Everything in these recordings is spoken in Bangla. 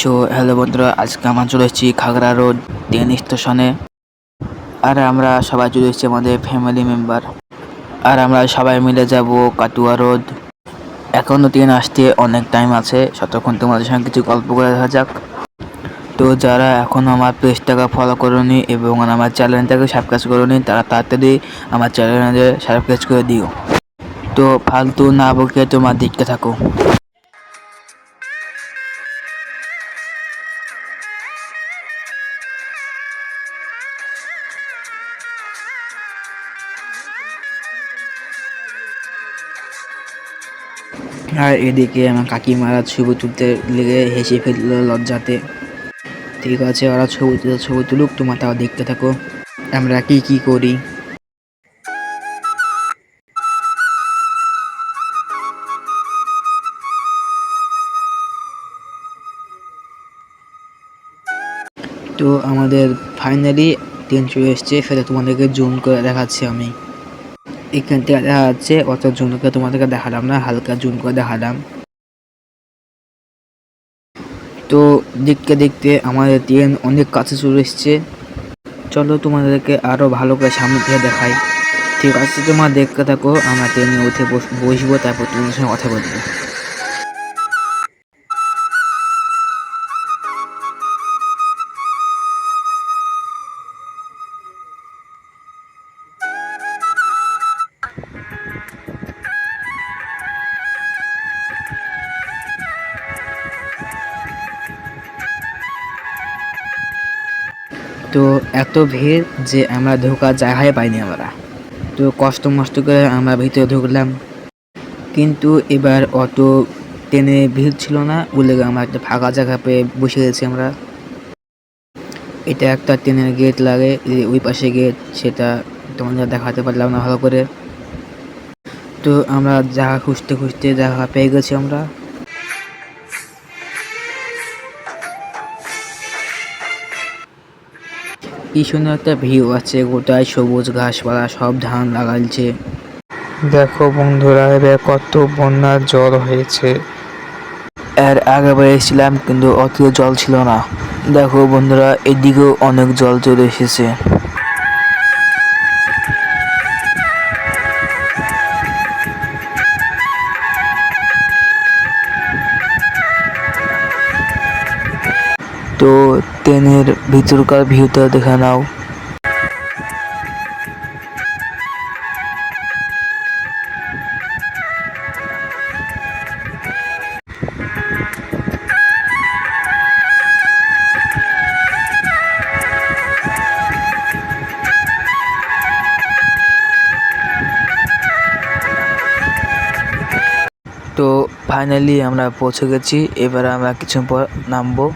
সো হ্যালো বন্ধুরা, আজকে আমরা চলে এসেছি খাগড়া রোড ট্রেন স্টেশনে আর আমরা সবাই চলে এসেছি আমাদের ফ্যামিলি মেম্বার আর আমরা সবাই মিলে যাব কাটুয়া রোড এখনও ট্রেন আসতে অনেক টাইম আছে ততক্ষণ তোমাদের সঙ্গে কিছু গল্প করে দেখা যাক। তো যারা এখনও আমার পেজটাকে ফলো করনি এবং আমার চ্যানেলটাকে সাবস্ক্রাইব করনি, তারা তাড়াতাড়ি আমার চ্যানেলে সাবস্ক্রাইব করে দিও। তো ফালতু না বকে তোমার দেখতে থাকো। আর এদিকে আমার কাকিমারা ছবি তুলতে লেগে হেসে ফেলল লজ্জাতে। ঠিক আছে, ওরা ছবি তুলে ছবি তুলুক, তোমার তাও দেখতে থাকো। আমরা কি কি করি? তো আমাদের ফাইনালি ট্রেন চলে এসছে সেটা তোমাদেরকে জুম করে দেখাচ্ছি আমি। এখান থেকে দেখা যাচ্ছে, অত জুন করে তোমাদেরকে দেখালাম না, হালকা জুন করে দেখালাম। তো দেখতে দেখতে আমাদের ট্রেন অনেক কাছে চলে এসছে। চলো তোমাদেরকে আরও ভালো করে সামনে থেকে দেখাই। ঠিক আছে, তোমার দেখতে থাকো, আমরা ট্রেনে উঠে বস- বসবো, তারপর তোমাদের সঙ্গে কথা বলব। তো এত ভিড় যে আমরা ঢোকার জায়গায় পাইনি আমরা। তো কষ্ট মষ্ট করে আমরা ভিতরে ঢুকলাম। কিন্তু এবার অত ট্রেনে ভিড় ছিল না, বলে আমরা একটা ফাঁকা জায়গা পেয়ে বসে গেছি আমরা। এটা একটা ট্রেনের গেট লাগে ওই পাশে গেট সেটা তোমাদের দেখাতে পারলাম না ভালো করে। তো আমরা জায়গা খুঁজতে খুঁজতে জায়গা পেয়ে গেছি আমরা। কি সুন্দর একটা ভিউ আছে গোটায় সবুজ ঘাসপালা সব ধান লাগাইছে দেখো বন্ধুরা এবার কত বন্যার জল হয়েছে। এর আগে এসেছিলাম কিন্তু অত জল ছিল না। দেখো বন্ধুরা এদিকেও অনেক জল চলে এসেছে। তো ট্রেনের ভিতরকার ভিউটা দেখে নাও। তো ফাইনালি আমরা পৌঁছে গেছি। এবার আমরা কিছু পর নামবো।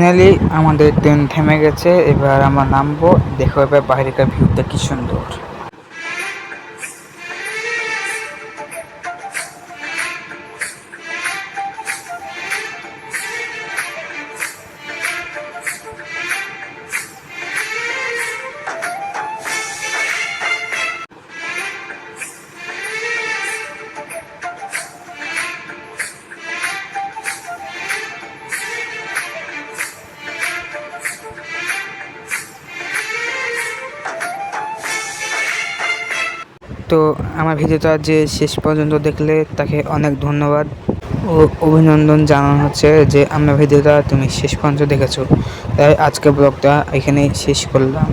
ফাইনালি আমাদের ট্রেন থেমে গেছে। এবার আমরা নামবো। দেখো এবার বাইরেকার ভিউটা কি সুন্দর। তো আমার ভিডিওটা যে শেষ পর্যন্ত দেখলে তাকে অনেক ধন্যবাদ। ও অভিনন্দন জানানো হচ্ছে যে আমার ভিডিওটা তুমি শেষ পর্যন্ত দেখেছ। তাই আজকে ব্লগটা এখানেই শেষ করলাম।